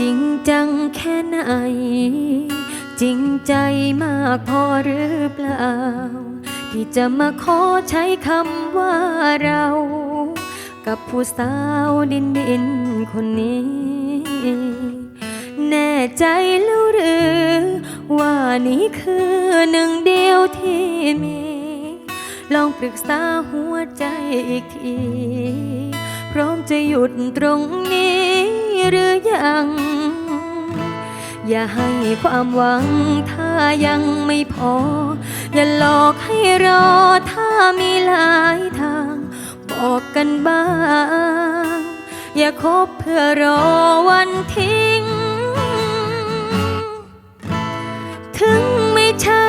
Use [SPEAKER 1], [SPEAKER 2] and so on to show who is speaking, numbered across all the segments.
[SPEAKER 1] จริงจังแค่ไหน จริงใจมากพอหรือเปล่า ที่จะมาขอใช้คำว่าเรา กับผู้สาวดินดินคนนี้ แน่ใจแล้วหรือ ว่านี่คือหนึ่งเดียวที่มี ลองปรึกษาหัวใจอีกทีพร้อมจะหยุดตรงนี้หรือยัง อย่าให้ความหวังถ้ายังไม่พอ อย่าหลอกให้รอถ้ามีหลายทาง บอกกันบ้าง อย่าคบเพื่อรอวันทิ้ง ถึงไม่ใช่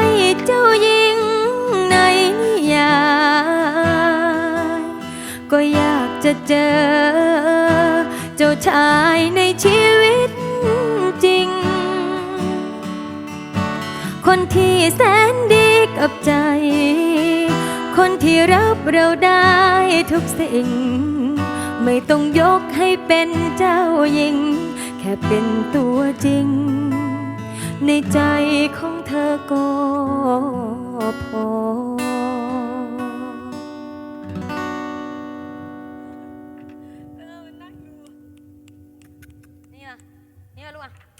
[SPEAKER 1] เจ้าหญิงในนิยายก็อยากจะเจอ เจ้าชายในชีวิต คนที่แสนดีกับใจ คนที่รับเราได้ทุกสิ่ง ไม่ต้องยกให้เป็นเจ้าหญิง แค่เป็นตัวจริง ในใจของเธอก็พอนี่อะนี่อะลูกอะ